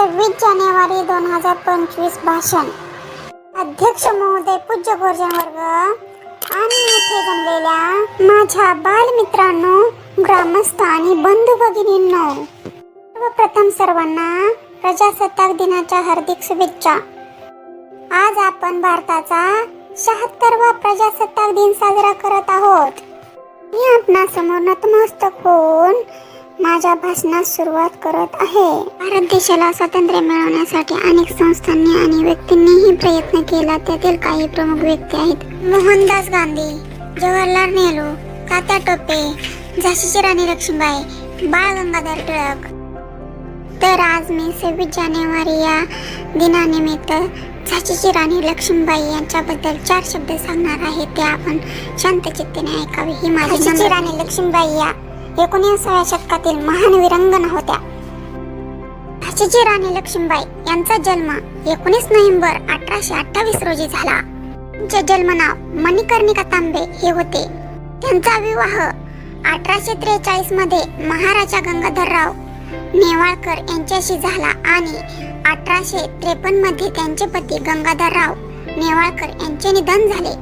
सव्वीस जानेवारी दोन हजार पंचवीस भाषण. अध्यक्ष महोदय पूज्य गुरुजन वर्ग आणि येथे जमलेल्या माझ्या बालमित्रांनो ग्रामस्थ आणि बंधू भगिनींनो सर्वप्रथम सर्वांना प्रजासत्ताक दिनाच्या हार्दिक शुभेच्छा. आज आपण भारताचा शहात्तरवा प्रजासत्ताक दिन साजरा करत आहोत. मी आपणासमोर नतमस्तक होऊन माझ्या भाषणास सुरुवात करत आहे. भारत देशाला स्वातंत्र्य मिळवण्यासाठी अनेक संस्थांनी आणि व्यक्तींनीही प्रयत्न केला. त्यातील काही प्रमुख व्यक्ती आहेत. मोहनदास गांधी जवाहरलाल नेहरू तात्या टोपे झाशीची राणी लक्ष्मीबाई बाळ गंगाधर टिळक. तर आज मी सव्वीस जानेवारी या दिनानिमित्त झाशीची राणी लक्ष्मीबाई यांच्याबद्दल चार शब्द सांगणार आहे. ते आपण शांत चित्तेने ऐकावे. ही माझी राणी लक्ष्मीबाई या एकोणीसाव्या शतकातील महान विरंगना होत्या. झाशीची राणी लक्ष्मीबाई यांचा जन्म एकोणीस नोव्हेंबर अठराशे अठ्ठावीस रोजी झाला. त्यांचे जन्मनाव मणिकर्णिका तांबे हे होते. त्यांचा विवाह अठराशे त्रेचाळीसमध्ये महाराजा गंगाधरराव नेवाळकर यांच्याशी झाला आणि अठराशे त्रेपन्नमध्ये त्यांचे पती गंगाधरराव नेवाळकर यांचे निधन झाले.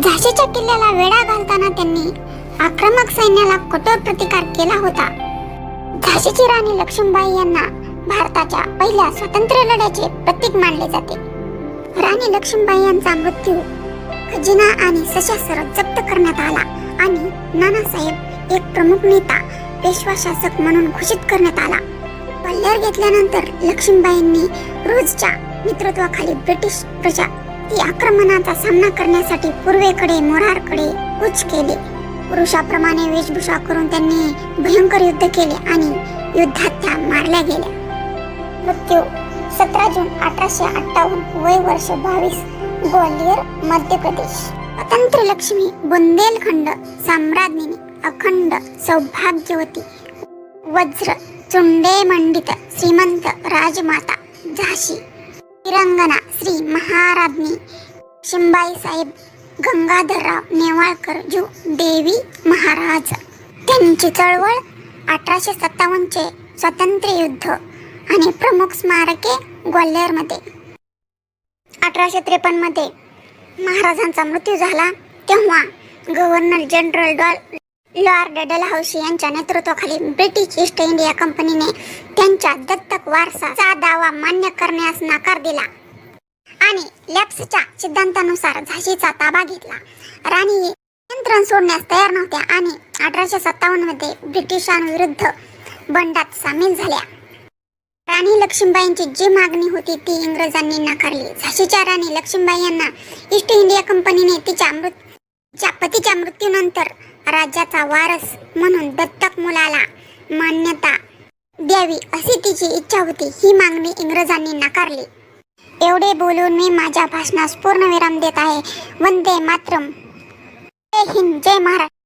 झाशीच्या किल्ल्याला वेढा घालताना त्यांनी आक्रमक सैन्याला कठोर प्रतिकार केला होता. झाशीची राणी लक्ष्मीबाई यांना भारताच्या पहिल्या स्वातंत्र्य लढ्याचे प्रतीक मानले जाते. राणी लक्ष्मीबाई यांचा मृत्यू खजिना आणि सशस्त्र जप्त करण्यात आला आणि नानासाहेब एक प्रमुख नेता पेशवा शासक म्हणून घोषित करण्यात आला. पल्ल्यार घेतल्यानंतर लक्ष्मीबाईंनी रोजच्या नेतृत्वाखाली ब्रिटिश प्रजा ती आक्रमणाचा सामना करण्यासाठी पूर्वेकडे मोरारकडे कूच केले. पुरुषाप्रमाणे वेशभूषा करून त्यांनी भयंकर युद्ध केले आणि युद्धात त्या मारल्या गेल्या. मृत्यू सतरा जून अठराशे अठ्ठावन्न वय वर्ष बावीस ग्वालियर मध्य प्रदेश. स्वतंत्र लक्ष्मी बुंदेलखंड साम्राज्ञी अखंड सौभाग्यवती वज्र चुंडे मंडित श्रीमंत राजमाता झाशी. तिरंगणा श्री महाराज्ञी शिंबाई साहेब गंगाधरराव नेवाळकर जू देवी महाराज. त्यांची चळवळ अठराशे सत्तावन्नचे स्वातंत्र्य युद्ध आणि प्रमुख स्मारके ग्वाल्हेरमध्ये. अठराशे त्रेपन्नमध्ये महाराजांचा मृत्यू झाला. तेव्हा गव्हर्नर जनरल डॉल लॉर्ड डलहौसी यांच्या नेतृत्वाखाली ब्रिटिश ईस्ट इंडिया कंपनीने त्यांच्या दत्तक वारसाचा दावा मान्य करण्यास नकार दिला. आणि लॅप्सच्या सिद्धांतानुसार झाशीचा ताबा घेतला. राणी नियंत्रण सोडण्यास तयार नव्हत्या आणि अठराशे सत्तावन्नमध्ये ब्रिटिशांविरुद्ध बंडात सामील झाल्या. राणी लक्ष्मीबाईंची जी मागणी होती ती इंग्रजांनी नाकारली. झाशीच्या राणी लक्ष्मीबाई यांना ईस्ट इंडिया कंपनीने तिच्या मृत पतीच्या मृत्यूनंतर राज्याचा वारस म्हणून दत्तक मुलाला मान्यता द्यावी अशी तिची इच्छा होती. ही मागणी इंग्रजांनी नाकारली. एवढे बोलून मी माझ्या भाषणास पूर्ण विराम देत आहे. वंदे मातरम. जय हिंद जय महाराष्ट्र.